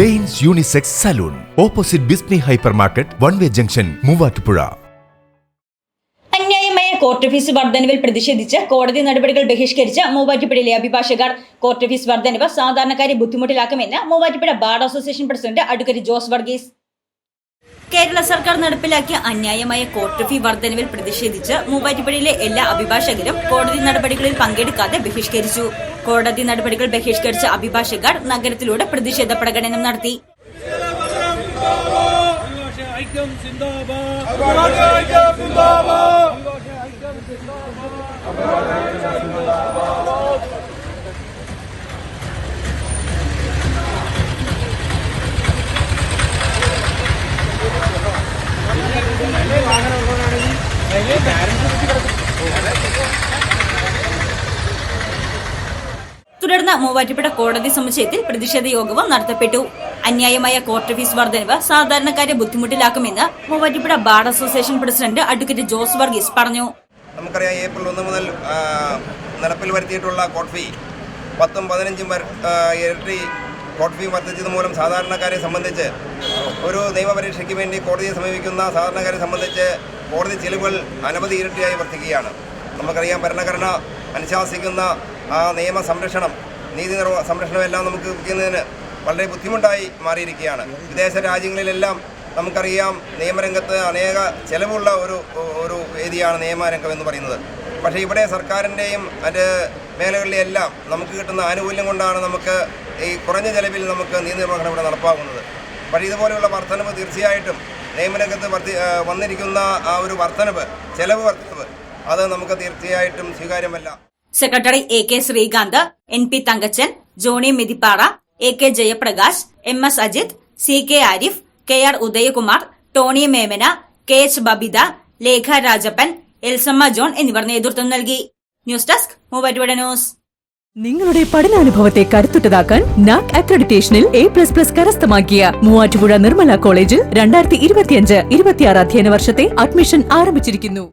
Danes unisex salon. Opposite ബിസ്നി hyper market one way junction Muvattupuzha. Court fees വർധനവിൽ പ്രതിഷേധിച്ച് കോടതി നടപടികൾ ബഹിഷ്കരിച്ച മൂവാറ്റുപുഴയിലെ അഭിഭാഷകർ. കോർട്ട് ഫീസ് വർധനവ് സാധാരണക്കാരെ ബുദ്ധിമുട്ടിലാക്കുമെന്ന് Muvattupuzha bar association president advocate Jose Varghese. Kerala സർക്കാർ നടപ്പിലാക്കിയ അന്യായമായ കോർട്ട് ഫീ വർധനവിൽ പ്രതിഷേധിച്ച് മൂവാറ്റുപുഴയിലെ എല്ലാ അഭിഭാഷകരും കോടതി നടപടികളിൽ പങ്കെടുക്കാതെ ബഹിഷ്കരിച്ചു കോടതി നടപടികൾ ബഹിഷ്കരിച്ച അഭിഭാഷകർ നഗരത്തിലൂടെ പ്രതിഷേധ പ്രകടനം നടത്തി ഐക്യം തുടർന്ന് മൂവാറ്റുപുഴ കോടതി സമുച്ചയത്തിൽ പ്രതിഷേധ യോഗവും നടത്തപ്പെട്ടു. അന്യായമായ കോർട്ട് ഫീസ് വർധനവ് സാധാരണക്കാരെ ബുദ്ധിമുട്ടിലാക്കുമെന്ന് Muvattupuzha bar association president advocate Jose Varghese പറഞ്ഞു. നമുക്കറിയാം ഏപ്രിൽ ഒന്ന് മുതൽ നടപ്പിൽ വരുത്തിയിട്ടുള്ള കോട്ട് ഫീ പത്തും പതിനഞ്ചും ഇരട്ടി കോട്ട് ഫീ വർദ്ധിച്ചത് മൂലം സാധാരണക്കാരെ സംബന്ധിച്ച് ഒരു നിയമപരീക്ഷയ്ക്ക് വേണ്ടി കോടതിയെ സമീപിക്കുന്ന സാധാരണക്കാരെ സംബന്ധിച്ച് കോടതി ചെലവുകൾ അനവധി ഇരട്ടിയായി വർദ്ധിക്കുകയാണ്. നമുക്കറിയാം ഭരണഘടന അനുശാസിക്കുന്ന ആ നിയമ സംരക്ഷണം നീതി നിർവ സംരക്ഷണമെല്ലാം നമുക്ക് ലഭിക്കുന്നതിന് വളരെ ബുദ്ധിമുട്ടായി മാറിയിരിക്കുകയാണ്. വിദേശ രാജ്യങ്ങളിലെല്ലാം നമുക്കറിയാം നിയമരംഗത്ത് അനേക ചെലവുള്ള ഒരു ഒരു വേദിയാണ് നിയമരംഗം എന്ന് പറയുന്നത്. പക്ഷേ ഇവിടെ സർക്കാരിന്റെയും മറ്റ് മേഖലകളിലെല്ലാം നമുക്ക് കിട്ടുന്ന ആനുകൂല്യം കൊണ്ടാണ് നമുക്ക് ഈ കുറഞ്ഞ ചെലവിൽ നമുക്ക് നീതി നിർവഹണം ഇവിടെ നടപ്പാക്കുന്നത്. പക്ഷേ ഇതുപോലെയുള്ള വർധനവ് തീർച്ചയായിട്ടും നിയമരംഗത്ത് വർദ്ധി വന്നിരിക്കുന്ന ആ ഒരു വർധനവ് ചെലവ് വർധനവ് അത് നമുക്ക് തീർച്ചയായിട്ടും സ്വീകാര്യമല്ല. Secretary A K Sreekanth N P Thankachan Johny Methippara A K Jayaprakash M S Ajith C K Arif K R Udayakumar Tony Memana K H Babitha Lekha Rajappan Elsamma John എന്നിവർ നേതൃത്വം നൽകി. News desk Muvattupuzha news. നിങ്ങളുടെ പഠനാനുഭവത്തെ കരുത്തുറ്റതാക്കാൻ NAAC അക്രഡിറ്റേഷനിൽ A plus plus കരസ്ഥമാക്കിയ മൂവാറ്റുപുഴ നിർമ്മല കോളേജിൽ രണ്ടായിരത്തി ഇരുപത്തിയഞ്ച് ഇരുപത്തിയാറ് അധ്യയന വർഷത്തെ അഡ്മിഷൻ ആരംഭിച്ചിരിക്കുന്നു.